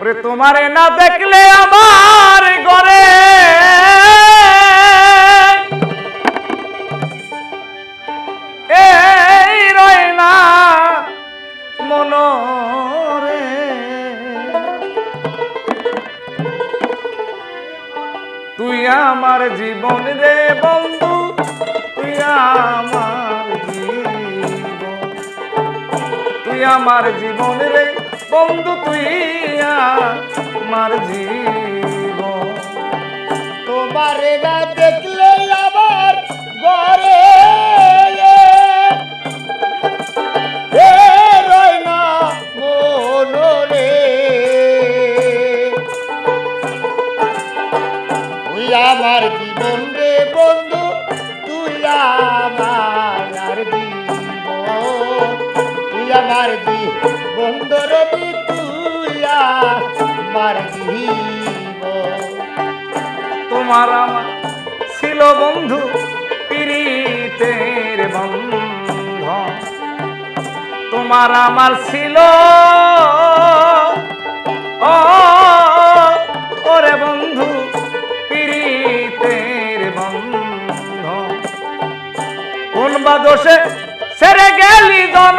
ওরে তোমারে না দেখলে আমার ঘরে। এই রয় না মনরে। তুই আমার জীবন রে বন্ধু, তুই আমার জীবন। তুই আমার জীবন রে বন্ধু তুই আমার জীবন তোমারে না দেখলে মনরে। তুই আমার জীবন রে বন্ধু তুই আমার জীবন। তোমার আমার ছিল বন্ধু বন্ধন। তোমার আমার ছিল ওরে বন্ধু পিরিতের বন্ধন। কোন বা দোষে সেরে গেলি জন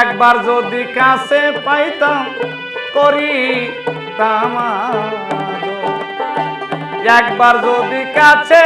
একবার যদি কাছে পাইতাম করি একবার যদি কাছে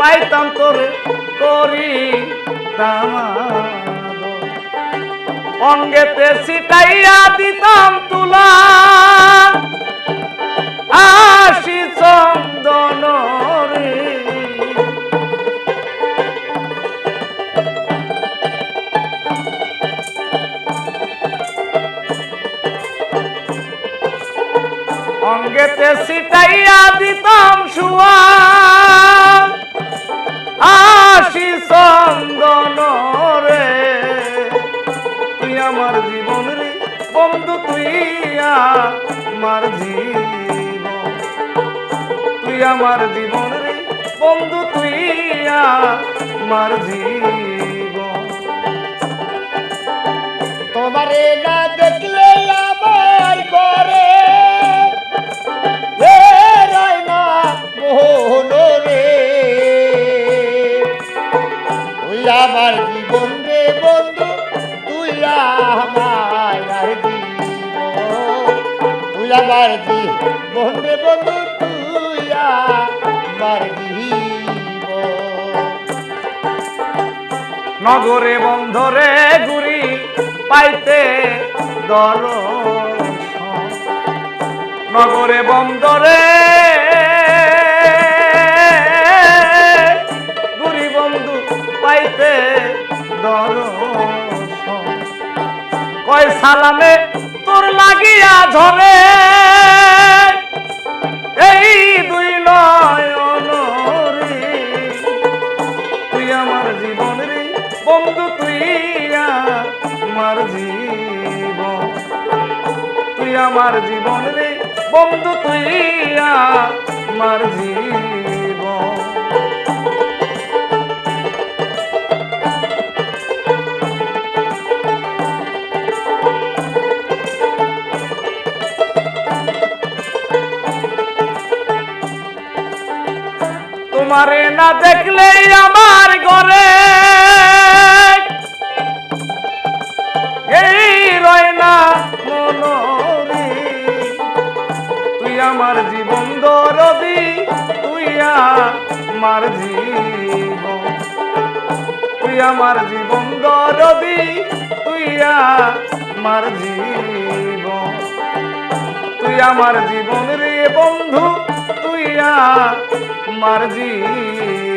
পাইতাম, তোরে করি অঙ্গেতে সিটাইয়া দিতাম তুলা। আশি অঙ্গেতে সিটাইয়া দিতাম শুয়া আশি চন্দন রে তুই আমার জীবন রে বন্ধু, তুই আমার জীবন। তুই আমার জীবন রে বন্ধু, তুই আমার জীবন। তোমারে না দেখলে আমার জীবন রে বন্ধু, তুই আমার তুই আমার জীবন রে বন্ধু, তুই আমার নগরে বন্ধরে গুরি পাইতে দর নগরে বন্দরে পাইতে কয় সালামে, তোর লাগিয়া ঝরে এই দুই তুই আমার জীবন রে, বন্ধু, তুই আমার জীবন। তুই আমার জীবন রে, বন্ধু, তুই আমার জীবন। তোমারে না দেখলেই আমার ঘরে। এই রয় না তুই আমার জীবন দরদি, তুই আমার জীবন। তুই আমার জীবন দরদি, তুই আমার জীবন। তুই আমার জীবন রে বন্ধু, তুই জীবন